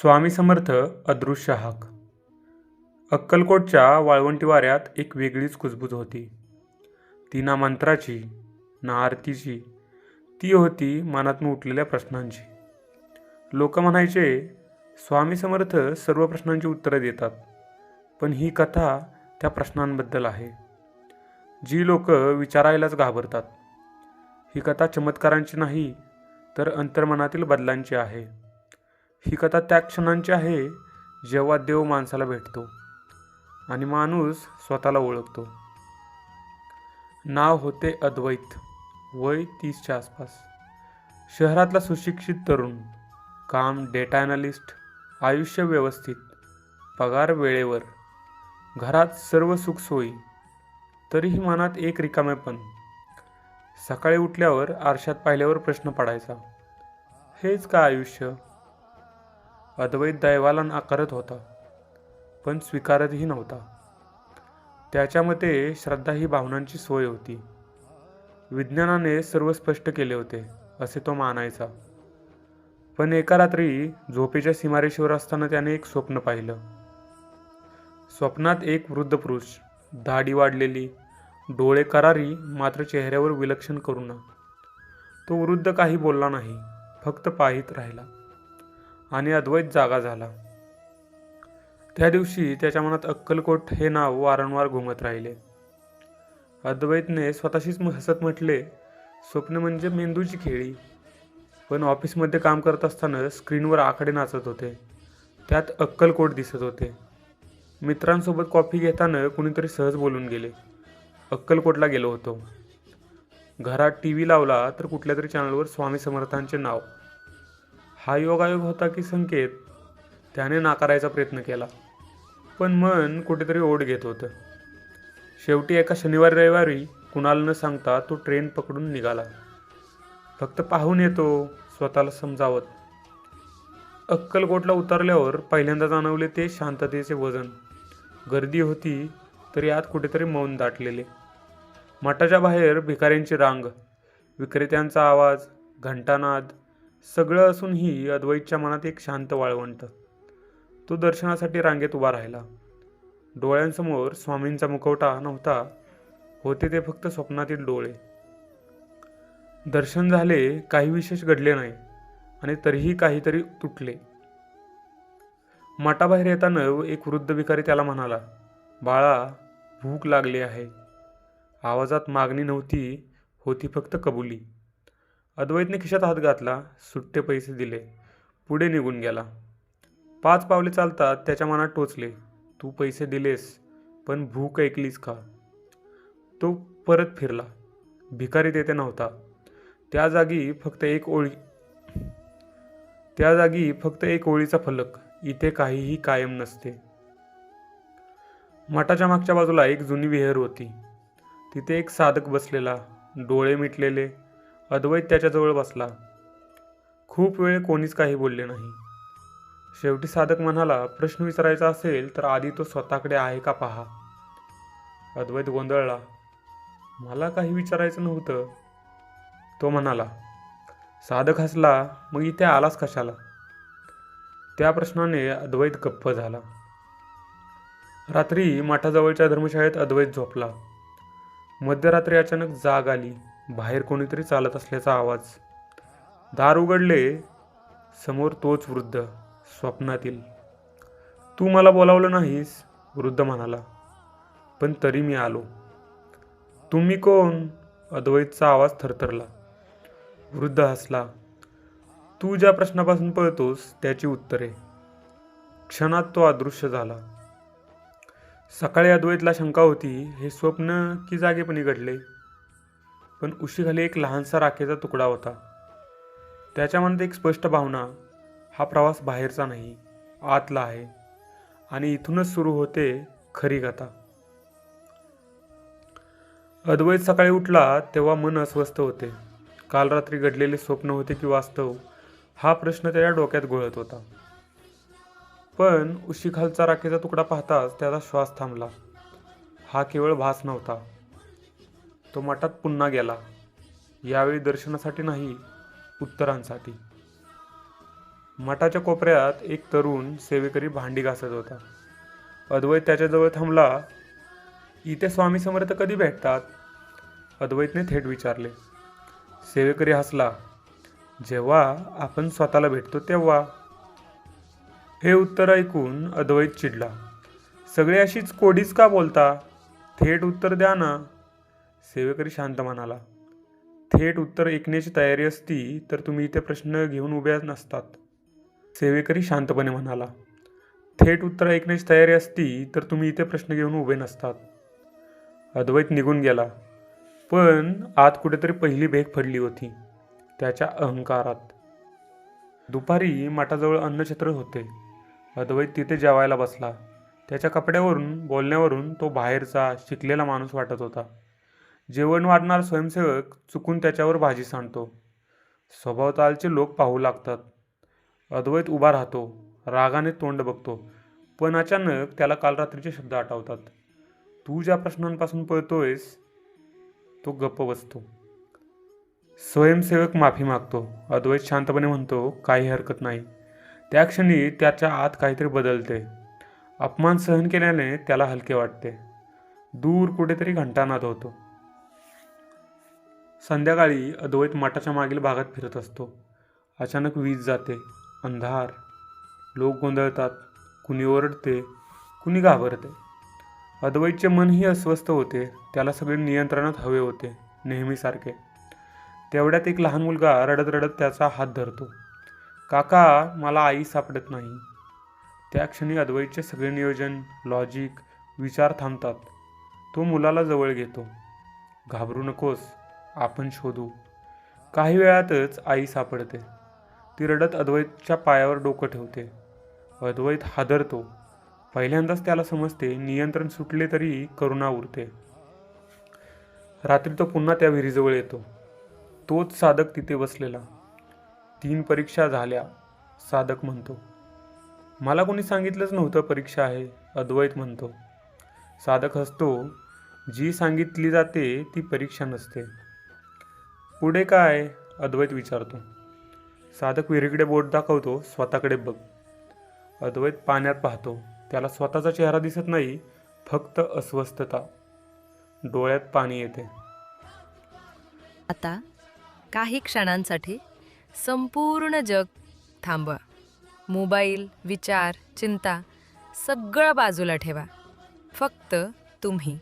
स्वामी समर्थ अदृश्य हाक. अक्कलकोटच्या वाळवंटी वाऱ्यात एक वेगळीच कुजबूज होती. ती ना मंत्राची ना आरतीची ती होती मनातून उठलेल्या प्रश्नांची. लोक म्हणायचे स्वामी समर्थ सर्व प्रश्नांची उत्तरं देतात पण ही कथा त्या प्रश्नांबद्दल आहे. जी लोक विचारायलाच घाबरतात. ही कथा चमत्कारांची नाही तर अंतर्मनातील बदलांची आहे. ही कथा त्या क्षणांची आहे जेव्हा देव माणसाला भेटतो आणि माणूस स्वतःला ओळखतो. नाव होते अद्वैत वय तीसच्या आसपास. शहरातला सुशिक्षित तरुण काम डेटा ॲनालिस्ट आयुष्य व्यवस्थित पगार वेळेवर घरात सर्व सुखसोयी तरीही मनात एक रिकामेपण सकाळी उठल्यावर आरशात पाहिल्यावर प्रश्न पडायचा हेच का आयुष्य? अद्वैत दैवाला नाकारत होता पण स्वीकारतही नव्हता. त्याच्या मते श्रद्धा ही भावनांची सोय होती. विज्ञानाने सर्व स्पष्ट केले होते असे तो मानायचा. पण एका रात्री झोपेच्या सीमारेषेवर असताना त्याने एक स्वप्न पाहिलं. स्वप्नात एक वृद्ध पुरुष दाढी वाढलेली डोळे करारी मात्र चेहऱ्यावर विलक्षण करुणा. तो वृद्ध काही बोलला नाही फक्त पाहित राहिला. आणि अद्वैत जागा झाला. त्या दिवशी त्याच्या मनात अक्कलकोट हे नाव वारंवार घुमत राहिले. अद्वैतने स्वतःशीच हसत म्हटले स्वप्न म्हणजे मेंदूची खेळी. पण ऑफिसमध्ये काम करत असताना स्क्रीनवर आकडे नाचत होते. त्यात अक्कलकोट दिसत होते. मित्रांसोबत कॉफी घेताना कुणीतरी सहज बोलून गेले. अक्कलकोटला गेलो होतो. घरात टी व्ही लावला तर कुठल्या तरी चॅनलवर स्वामी समर्थांचे नाव हा योगायोग होता की संकेत त्याने नाकारायचा प्रयत्न केला. पण मन कुठेतरी ओढ घेत होतं. शेवटी एका शनिवारी रविवारी कुणाला न सांगता तो ट्रेन पकडून निघाला. फक्त पाहून येतो स्वतःला समजावत. अक्कलकोटला उतरल्यावर पहिल्यांदा जाणवले ते शांततेचे वजन. गर्दी होती तरी आत कुठेतरी मौन दाटलेले. मठाच्या बाहेर भिकाऱ्यांची रांग विक्रेत्यांचा आवाज घंटानाद सगळं असूनही अद्वैतच्या मनात एक शांत वाळवंट तो दर्शनासाठी रांगेत उभा राहिला. डोळ्यांसमोर स्वामींचा मुखवटा नव्हता होते ते फक्त स्वप्नातील डोळे. दर्शन झाले काही विशेष घडले नाही आणि तरीही काहीतरी तुटले. मठाबाहेर येताना एक वृद्ध भिकारी त्याला म्हणाला बाळा भूक लागली आहे. आवाजात मागणी नव्हती होती फक्त कबुली. अद्वैतने खिशात हात घातला सुट्टे पैसे दिले पुढे निघून गेला. पाच पावले चालतात त्याच्या मनात टोचले तू पैसे दिलेस पण भूक ऐकलीस का? तो परत फिरला. भिकारी तेथे नव्हता. त्या जागी फक्त एक ओळी त्या जागी फक्त एक ओळीचा फलक. इथे काहीही कायम नसते. मठाच्या मागच्या बाजूला एक जुनी विहीर होती. तिथे एक साधक बसलेला डोळे मिटलेले अद्वैत त्याच्याजवळ बसला. खूप वेळ कोणीच काही बोलले नाही. शेवटी साधक म्हणाला प्रश्न विचारायचा असेल तर आधी तो स्वतःकडे आहे का पहा. अद्वैत गोंधळला. मला काही विचारायचं नव्हतं. तो म्हणाला. साधक हसला. मग इथे आलास कशाला? त्या प्रश्नाने अद्वैत गप्प झाला. रात्री मठाजवळच्या धर्मशाळेत अद्वैत झोपला. मध्यरात्री अचानक जाग आली. बाहेर कोणीतरी चालत असल्याचा आवाज. दार उघडले समोर तोच वृद्ध स्वप्नातील. तू मला बोलावलं नाहीस वृद्ध म्हणाला. पण तरी मी आलो. तुम्ही कोण? अद्वैतचा आवाज थरथरला. वृद्ध हसला. तू ज्या प्रश्नापासून पळतोस त्याची उत्तरे. क्षणात तो अदृश्य झाला. सकाळी अद्वैतला शंका होती हे स्वप्न की जागेपणी घडले पण उशीखाली एक लहानसा राखेचा तुकडा होता. त्याच्या मनात एक स्पष्ट भावना हा प्रवास बाहेरचा नाही आतला आहे आणि इथूनच सुरू होते खरी कथा. अद्वैत सकाळी उठला तेव्हा मन अस्वस्थ होते. काल रात्री घडलेले स्वप्न होते की वास्तव हा प्रश्न त्याच्या डोक्यात घोळत होता. पण उशीखालचा राखेचा तुकडा पाहताच त्याचा श्वास थांबला. हा केवळ भास नव्हता. तो मठात पुन्हा गेला. यावेळी दर्शनासाठी नाही उत्तरांसाठी. मठाच्या कोपऱ्यात एक तरुण सेवेकरी भांडी घासत होता. अद्वैत त्याच्याजवळ थांबला. इथे स्वामी समर्थ कधी भेटतात? अद्वैतने थेट विचारले. सेवेकरी हसला. जेव्हा आपण स्वतःला भेटतो तेव्हा. हे उत्तर ऐकून अद्वैत चिडला. सगळे अशीच कोडीच का बोलता? थेट उत्तर द्या ना. सेवेकरी शांत म्हणाला थेट उत्तर ऐकण्याची तयारी असती तर तुम्ही इथे प्रश्न घेऊन उभ्या नसतात. सेवेकरी शांतपणे म्हणाला. थेट उत्तर ऐकण्याची तयारी असती तर तुम्ही इथे प्रश्न घेऊन उभे नसतात. अद्वैत निघून गेला. पण आत कुठेतरी पहिली भेग पडली होती त्याच्या अहंकारात. दुपारी माठाजवळ अन्नछत्र होते. अद्वैत तिथे जेवायला बसला. त्याच्या कपड्यावरून बोलण्यावरून तो बाहेरचा शिकलेला माणूस वाटत होता. जेवण वाढणार स्वयंसेवक चुकून त्याच्यावर भाजी सांडतो. स्वभावतालचे लोक पाहू लागतात. अद्वैत उभा राहतो. रागाने तोंड बघतो. पण अचानक त्याला काल रात्रीचे शब्द आठवतात. तू ज्या प्रश्नांपासून पळतोयस तो गप्प बसतो. स्वयंसेवक माफी मागतो. अद्वैत शांतपणे म्हणतो काही हरकत नाही. त्या क्षणी त्याच्या आत काहीतरी बदलते. अपमान सहन केल्याने त्याला हलके वाटते. दूर कुठेतरी घंटानाद होतो. संध्याकाळी अद्वैत मठाच्या मागील भागात फिरत असतो. अचानक वीज जाते अंधार. लोक गोंधळतात कुणी ओरडते कुणी घाबरते. अद्वैतचे मनही अस्वस्थ होते त्याला सगळे नियंत्रणात हवे होते नेहमीसारखे. तेवढ्यात एक लहान मुलगा रडत रडत त्याचा हात धरतो. काका मला आई सापडत नाही. त्या क्षणी अद्वैतचे सगळे नियोजन लॉजिक विचार थांबतात. तो मुलाला जवळ घेतो. घाबरू नकोस आपण शोधू. काही वेळातच आई सापडते. ती रडत अद्वैतच्या पायावर डोकं ठेवते. अद्वैत हादरतो. पहिल्यांदाच त्याला समजते नियंत्रण सुटले तरी करुणा उरते. रात्री तो पुन्हा त्या विहिरीजवळ येतो. तोच साधक तिथे बसलेला. तीन परीक्षा झाल्या साधक म्हणतो. मला कोणी सांगितलंच नव्हतं परीक्षा आहे अद्वैत म्हणतो. साधक हसतो. जी सांगितली जाते ती परीक्षा नसते. पुढे काय? अद्वैत विचारतो. साधक विहिरीकडे बोट दाखवतो स्वतःकडे बघ. अद्वैत पाण्यात पाहतो. त्याला स्वतःचा चेहरा दिसत नाही फक्त अस्वस्थता. डोळ्यात पाणी येते. आता काही क्षणांसाठी संपूर्ण जग थांबवा. मोबाईल विचार चिंता सगळं बाजूला ठेवा. फक्त तुम्ही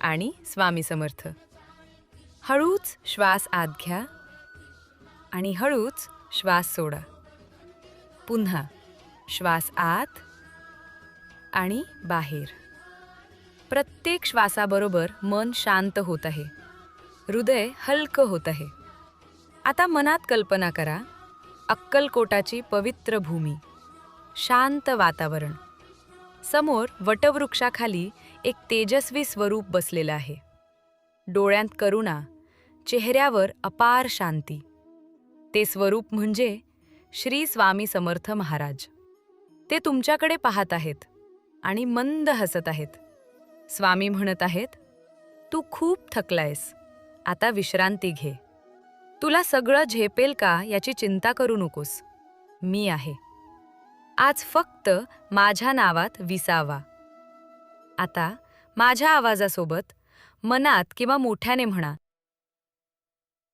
आणि स्वामी समर्थ. हळूच श्वास आत घ्या आणि हळूच श्वास सोडा. पुन्हा श्वास आत आणि बाहेर. प्रत्येक श्वासाबरोबर मन शांत होत आहे. हृदय हलकं होत आहे. आता मनात कल्पना करा अक्कलकोटाची पवित्र भूमी शांत वातावरण. समोर वटवृक्षाखाली एक तेजस्वी स्वरूप बसलेलं आहे. डोळ्यांत करुणा चेहऱ्यावर अपार शांती. ते स्वरूप म्हणजे श्री स्वामी समर्थ महाराज. ते तुमच्याकडे पाहत आहेत आणि मंद हसत आहेत. स्वामी म्हणत आहेत तू खूप थकलायस. आता विश्रांती घे. तुला सगळं झेपेल का याची चिंता करू नकोस. मी आहे. आज फक्त माझ्या नावात विसावा. आता माझ्या आवाजासोबत मनात किंवा मोठ्याने म्हणा.